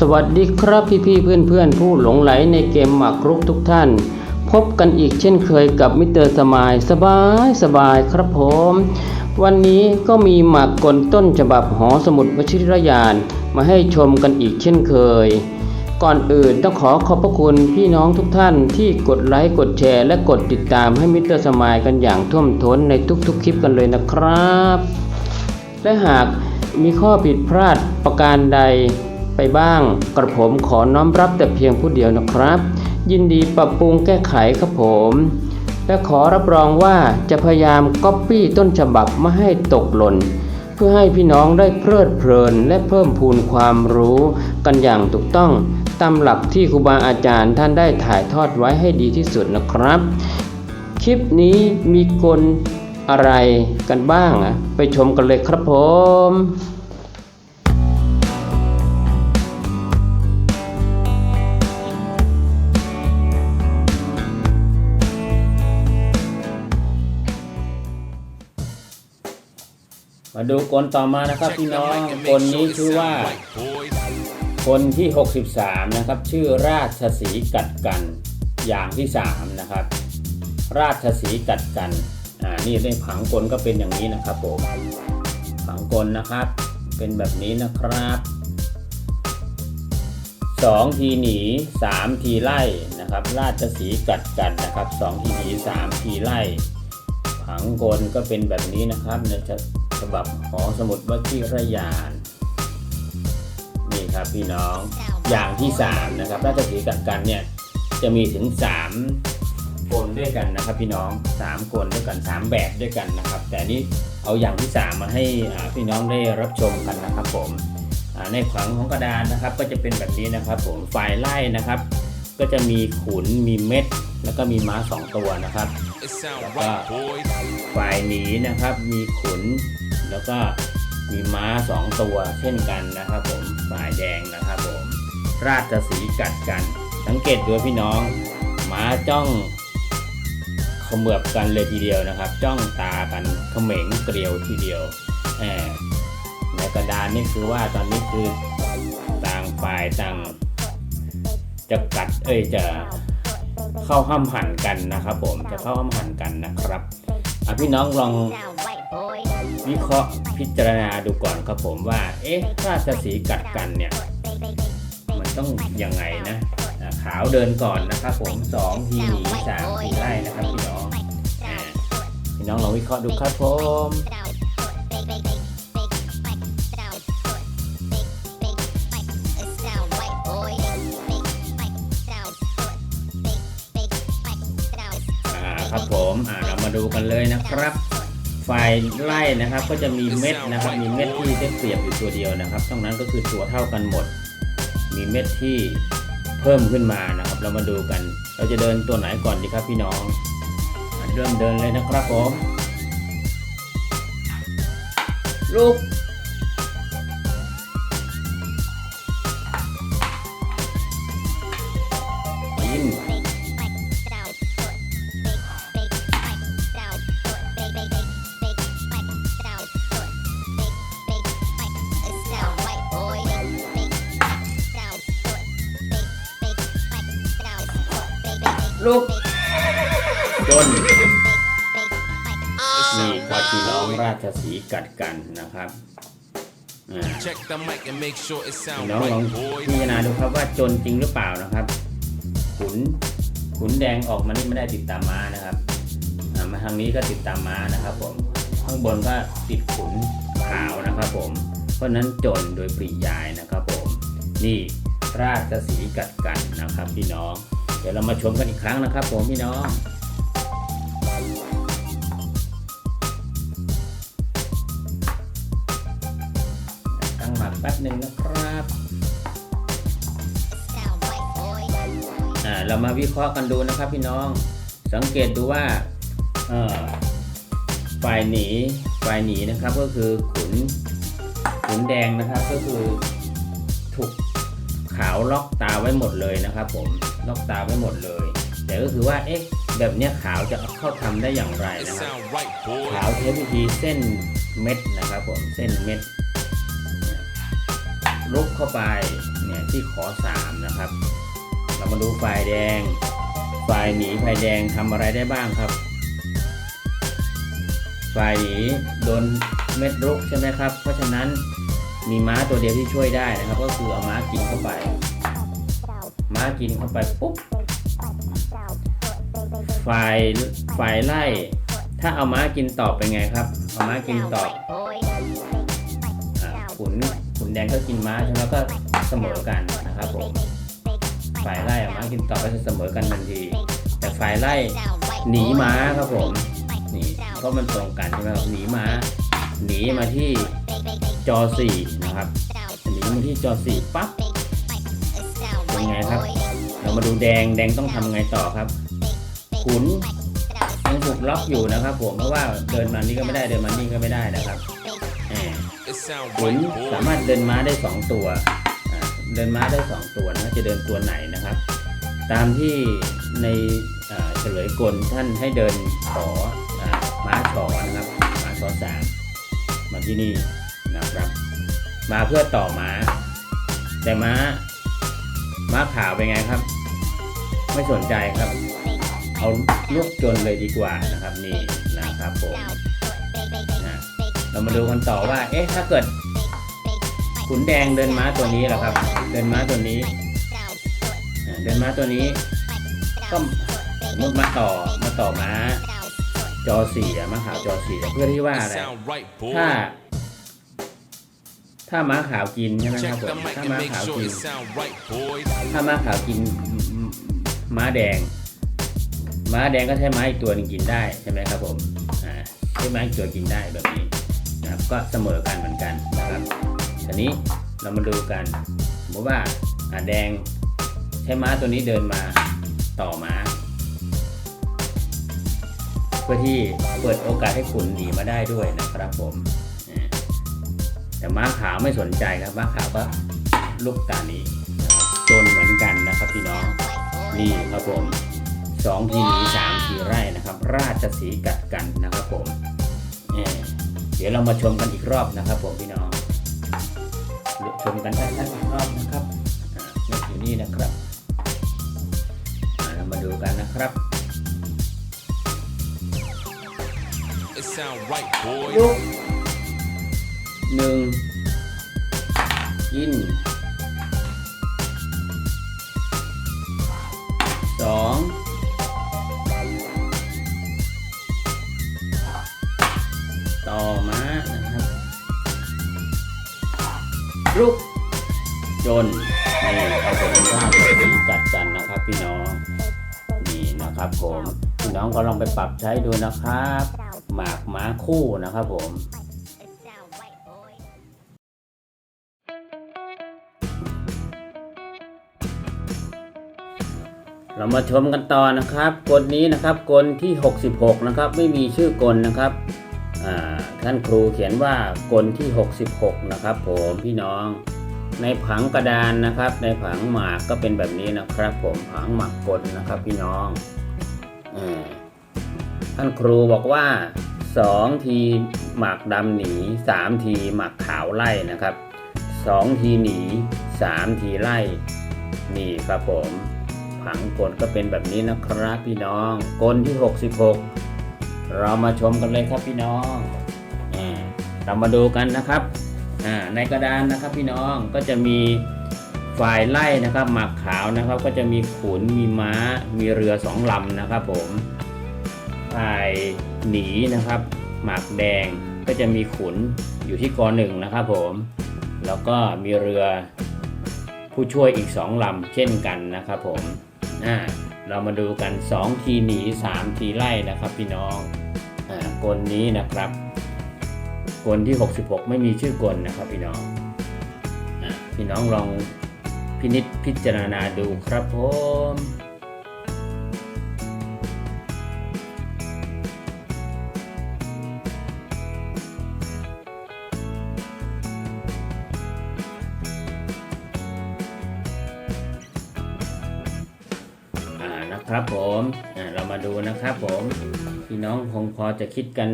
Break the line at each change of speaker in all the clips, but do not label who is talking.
สวัสดีครับพี่พี่เพื่อนเพื่อนๆ ผู้หลงไหลในเกมหมากรุกทุกท่าน พบกันอีกเช่นเคยกับมิเตอร์สมายสบายสบายครับผม วันนี้ก็มีหมากกลต้นฉบับหอสมุดวชิรยาน มาให้ชมกันอีกเช่นเคย ก่อนอื่นต้องขอขอบพระคุณพี่น้องทุกท่านที่กดไลค์กดแชร์ และกดติดตามให้มิเตอร์สมายกันอย่างท่วมท้นในทุกๆคลิปกันเลยนะครับ และหากมีข้อผิดพลาดประการใด ไปบ้าง กระผมขอน้อมรับแต่เพียงผู้เดียวนะครับ ยินดีปรับปรุงแก้ไขครับผม และขอรับรองว่าจะพยายามก๊อปปี้ต้นฉบับไม่ให้ตกหล่น เพื่อให้พี่น้องได้เพลิดเพลินและเพิ่มพูนความรู้กันอย่างถูกต้องตามหลักที่ครูบาอาจารย์ท่านได้ถ่ายทอดไว้ให้ดีที่สุดนะครับ คลิปนี้มีคนอะไรกันบ้างอะไปชมกันเลยครับผม มาดูกลต่อมานะครับพี่น้องกลนี้ชื่อว่า คนที่ 63 นะครับ ชื่อราชสีห์กัดกันอย่างที่ 3 นะครับ ราชสีห์กัดกันอ่านี่ในผังกลก็เป็นอย่างนี้นะครับผมผังกลนะครับ เป็นแบบนี้นะครับสองทีหนีสามทีไล่นะครับ ราชสีห์กัดกันนะครับสองทีหนีสามทีไล่ผังกลก็เป็นแบบนี้นะครับใน ฉบับหอสมุดวชิรยาน นี่ครับพี่น้องอย่างที่ 3 นะครับราชสีห์กัดกันเนี่ยจะมีถึง3กลด้วยกันนะครับ พี่น้อง3กลด้วยกัน 3 แบบด้วยกันนะครับ แต่นี่เอาอย่างที่ 3 มาให้อ่าพี่น้องได้รับชมกันนะครับผมอ่าในผังของกระดานนะครับ ก็จะเป็นแบบนี้นะครับผมฝ่ายไล่นะครับ ก็จะมีขุนมีเม็ด แล้วก็มีม้าสองตัวนะครับ
It sound
Like
right,
that.
boys.
ฝ่ายหนีนะครับ มีขุน แล้วก็มีม้าสองตัวเช่นกันนะครับผมฝ่ายแดงนะครับผม ราชสีกัดกัน สังเกตดูพี่น้อง ม้าจ้องเขมือบกันเลยทีเดียวนะครับ จ้องตากันเขม็งเกลียวทีเดียวแหมในกระดานนี่คือว่าตอนนี้คือต่างฝ่ายต่างจะกัดเอ้ยจะเข้าห้ามหันกันนะครับ ผมจะเข้าห้ามหันกันนะครับอะพี่น้องลอง วิเคราะห์พิจารณาดูก่อนครับผมว่า เอ๊ะราชสีกัดกันเนี่ย มันต้องยังไงนะขาวเดินก่อนนะครับผมสองทีหนีสามทีไล่นะครับพี่น้องพี่น้องลองวิเคราะห์ดูครับผมอ่าครับผมอ่าเรามาดูกันเลยนะครับ ไฟไล่นะครับก็จะมีเม็ดนะครับ มีเม็ดที่ได้เปรียบอยู่ตัวเดียวนะครับช่องนั้นก็คือตัวเท่ากันหมด มีเม็ดที่เพิ่มขึ้นมานะครับ เรามาดูกัน เราจะเดินตัวไหนก่อนดีครับพี่น้องเริ่มเดินเลยนะครับผมลูก ลูกจนนี่ครับพี่น้องราชสีห์กัดกันนะครับอ่า
Check the mic and make sure it
พี่
sound
น้องลอง
right, boys.
พิจารณาดูครับว่าจนจริงหรือเปล่านะครับ ขุนขุนแดงออกมานี่ไม่ได้ติดตามม้านะครับอ่ามาทางนี้ก็ติดตามม้านะครับ ผมข้างบนก็ติดขุนขาวนะครับ ผม เพราะฉะนั้นจนโดยปริยายนะครับ ผม นี่ราชสีห์กัดกันนะครับ พี่น้องเดี๋ยวเรามาชมกันอีกครั้งนะครับ ผมพี่น้องตั้งหมักแป๊บหนึ่งนะครับอ่าเรามาวิเคราะห์กันดูนะครับพี่น้อง สังเกตดูว่าเอ่อฝ่ายหนีฝ่ายหนีนะครับก็คือขุนขุนแดงนะครับก็คือถูกขาวล็อกตาไว้หมดเลยนะครับผม ล็อกตาไว้หมดเลย แต่ก็คือว่าเอ๊ะแบบเนี้ยขาวจะเข้าทำได้อย่างไร
It
นะครับ
sound right, boy.
ขาวใช้วิธีเส้นเม็ดนะครับผมเส้นเม็ดลุกเข้าไปเนี่ยที่ขอสามนะครับ เรามาดูไฟแดงไฟหนีไฟแดงทำอะไรได้บ้างครับไฟหนีโดนเม็ดรุกใช่ไหมครับ เพราะฉะนั้นมีม้าตัวเดียวที่ช่วยได้นะครับ ก็คือเอาม้ากินเข้าไปม้า กินเข้าไปปุ๊บไฟไฟไล่ ถ้าเอาม้ากินตอบเป็นไงครับ เอาม้ากินตอบอ่าขุนขุนแดงก็กินม้าใช่ไหมก็เสมอกันนะครับผมฝ่ายไล่เอาม้ากินตอบก็จะเสมอกันทันที แต่ฝ่ายไล่หนีม้าครับผมนีเพราะมันตรงกันใช่ไหมครับหนีม้าหนีมาที่จอสี่นะครับหนีมาที่จอสี่ปั๊บ เป็นไงครับ เรามาดูแดงแดงต้องทำไงต่อครับ ขุนยังถูกล็อกอยู่นะครับ ผมเพราะว่าเดินมานี่ก็ไม่ได้เดินมานี่ก็ไม่ได้นะครับขุนสามารถเดินม้าได้สองตัว เดินม้าได้สองตัวนะจะเดินตัวไหนนะครับ ตามที่ในเฉลยกลท่านให้เดินขออม้าฉอนะครับม้าฉอสามมาที่นี่นะครับ มาเพื่อต่อม้า แต่ม้า ม้าขาวเป็นไงครับ ไม่สนใจครับ เอาลูกจนเลยดีกว่านะครับ นี่นะครับผมนะเรามาดูกันต่อว่า เอ๊ะถ้าเกิดขุนแดงเดินม้าตัวนี้แหละครับ เดินม้าตัวนี้อ่าเดินม้าตัวนี้ก็สมมติมาต่อมาต่อม้าจอสี่อะม้าขาวจอสี่อะเพื่อที่ว่า
It
อะไร
sound right,
ถ้า
boy.
ถ้าม้าขาวกินใช่ไหมค
Check
รับผ
the
ม
mic
ถ้า
and
ม้า
make
ขาว
sure
กิน
it sound right, boy.
ถ้าม้าขาวกินม้าแดง ม้าแดงก็ใช้ไม้อีกตัวหนึงกินได้ใช่ไหมครับผมอ่าใช้ไม้อีกตัวกินได้แบบนี้นะครับก็เสมอกันเหมือนกันนะครับทีนี้เรามาดูกันสมมติว่าอ่าแดงใช้ม้าตัวนี้เดินมาต่อม้า เพื่อที่เปิดโอกาสให้ขุนหนีมาได้ด้วยนะครับผมอ่า แต่ม้าขาวไม่สนใจครับม้าขาวก็ลูกตานี้นะครับจนเหมือนกันนะครับพี่น้องนี่ครับผมสองทีหนีสามทีไร่นะครับ ราชสีห์กัดกันนะครับผมเอ่อเดี๋ยวเรามาชมกันอีกรอบนะครับผมพี่น้องชมกันชัดๆอีกรอบนะครับอ่านี่อยู่นี่นะครับอ่าเรามาดูกันนะครับ
It sound right, boy.
ลุก หนึ่งกินสองต่อมานะครับลุกจนนี่ครับผมว่าสีกัดกันนะครับพี่น้องนี่นะครับผมพี่น้องก็ลองไปปรับใช้ดูนะครับ หมากม้าคู่นะครับผม เรามาชมกันต่อนะครับกลนี้นะครับกลที่ 66 นะครับ ไม่มีชื่อกลนะครับท่านครูเขียนว่ากลที่ 66 นะครับผมพี่น้อง ในผังกระดานนะครับ ในผังหมากก็เป็นแบบนี้นะครับ ผมผังหมากกลนะครับพี่น้องอท่านครูบอกว่า 2 ทีหมากดำหนี 3 ทีหมากขาวไล่นะครับ 2 ทีหนี 3 ทีไล่นี่ครับผม ผังกลก็เป็นแบบนี้นะครับพี่น้องกลที่ 66 เรามาชมกันเลยครับพี่น้องอเรามาดูกันนะครับในกระดานนะครับพี่น้องก็จะมีฝ่ายไล่นะครับหมากขาวนะครับ ก็จะมีขุนมีม้า มีเรือสองลำนะครับผมฝ่ายหนีนะครับ หมากแดงก็จะมีขุนอยู่ที่กอหนึ่งนะครับผม แล้วก็มีเรือผู้ช่วยอีก2ลำเช่นกันนะครับผม อ่าเรามาดูกัน 2 ทีหนี 3 ทีไล่นะครับพี่น้องอ่ากลนี้นะครับ กลที่ 66 ไม่มีชื่อกลนะครับพี่น้องอ่าพี่น้องลองพินิษพิจารณาดูครับผม ครับผมเรามาดูนะครับผมพี่น้องคงพอจะคิดกัน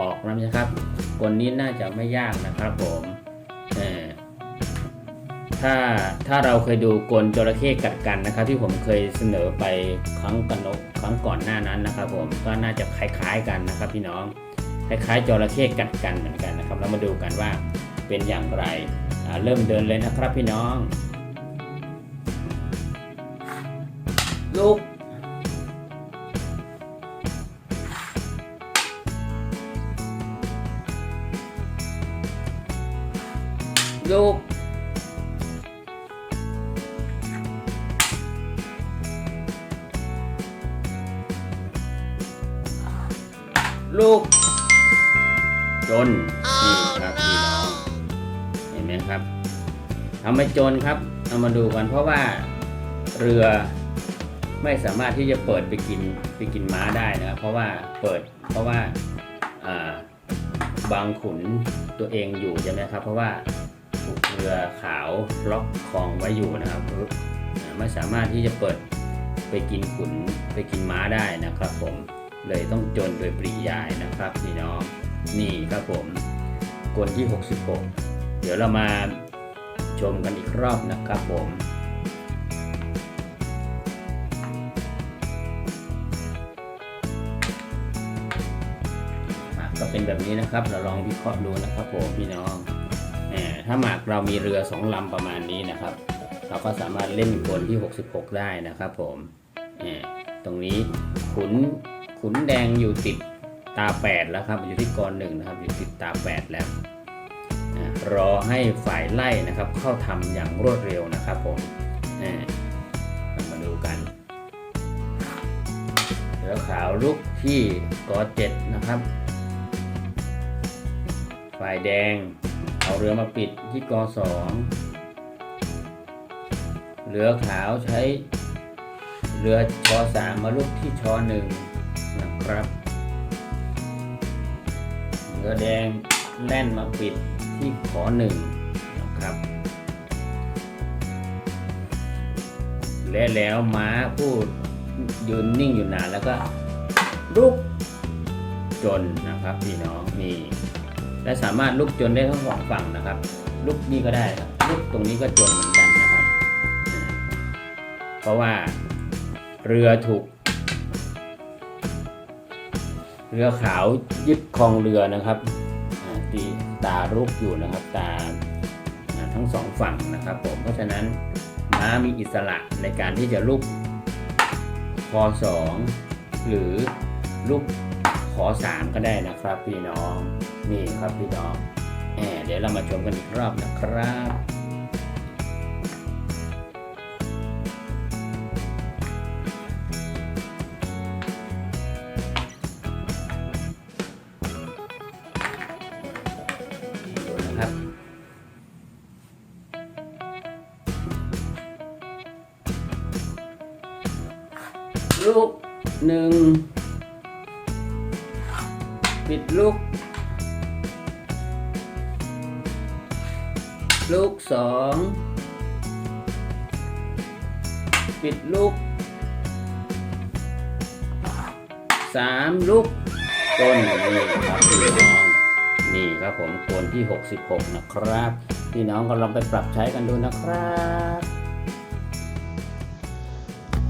ออกนะครับกลนี้น่าจะไม่ยากนะครับผมเออถ้าถ้าเราเคยดูกลจระเข้กัดกันนะครับ ที่ผมเคยเสนอไปครั้งกันกครั้งก่อนหน้านั้นนะครับ ผมก็น่าจะคล้ายๆกันนะครับ พี่น้องคล้ายๆจระเข้กัดกันเหมือนกันนะครับ เรามาดูกันว่าเป็นอย่างไรเริ่มเดินเลยนะครับพี่น้อง ลูก ลูก ลูก จนนี่ครับพี่น้องเห็นไหมครับทำไมจนครับ เอามาดูกันเพราะว่าเรือ ไม่สามารถที่จะเปิดไปกินไปกินม้าได้นะครับเพราะว่าเปิดเพราะว่าบางขุนตัวเองอยู่ใช่ไหมครับเพราะว่าถูกเรือขาวล็อกคลองไว้อยู่นะครับไม่สามารถที่จะเปิดไปกินขุนไปกินม้าได้นะครับผมเลยต้องจนโดยปริยายนะครับพี่น้องนี่ครับผมกลที่ 66 เดี๋ยวเรามาชมกันอีกรอบนะครับผม เป็นแบบนี้นะครับ เราลองวิเคราะห์ดูนะครับผมพี่น้องแหมถ้าหมากเรามีเรือสองลำประมาณนี้นะครับ เราก็สามารถเล่นกลที่ 66 ได้นะครับผมแหมตรงนี้ขุนขุนแดงอยู่ติดตา 8 แล้วครับ อยู่ที่กรหนึ่งนะครับ อยู่ติดตา 8 แล้วรอให้ฝ่ายไล่นะครับ เข้าทำอย่างรวดเร็วนะครับผมแหมเรามาดูกันเรือขาวลุกที่กอเจ็ดนะครับ ฝ่ายแดง เอาเรือมาปิดที่กอสองเรือขาวใช้เรือชอสามมาลุกที่ชอหนึ่งนะครับ เรือแดงแล่นมาปิดที่ขอหนึ่งนะครับ และแล้วม้าผู้ยืนนิ่งอยู่นานแล้วก็ลุกจนนะครับพี่น้องนี่ และสามารถลุกจนได้ทั้งสองฝั่งนะครับ ลุกนี่ก็ได้ครับลุกตรงนี้ก็จนเหมือนกันนะครับ เพราะว่าเรือถูก เรือขาวยึดครองเรือนะครับตีตารุกอยู่นะครับตาอ่าทั้งสองฝั่งนะครับ ผมเพราะฉะนั้นม้ามีอิสระในการที่จะลุกคอสองหรือลุกขอสามก็ได้นะครับพี่น้อง นี่ครับพี่น้องแหมเดี๋ยวเรามาชมกันอีกรอบนะครับดูนะครับลูกหนึ่งปิดลูก ลูกสองปิดลูกสามลูกต้นนี่ครับพี่น้องนี่ครับผมโกนที่ 66 นะครับ พี่น้องก็ลองไปปรับใช้กันดูนะครับ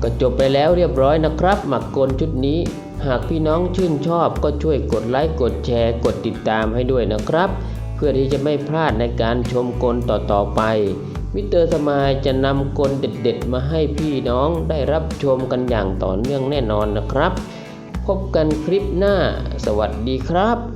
ก็จบไปแล้วเรียบร้อยนะครับ หมักกลชุดนี้ หากพี่น้องชื่นชอบก็ช่วยกดไลค์กดแชร์ กดติดตามให้ด้วยนะครับ พื่อที่จะไม่พลาดในการชมกลต่อๆไปมิเตอร์สมายจะนำกลเด็ดๆ มาให้พี่น้องได้รับชมกันอย่างต่อเนื่องแน่นอนนะครับ พบกันคลิปหน้า สวัสดีครับ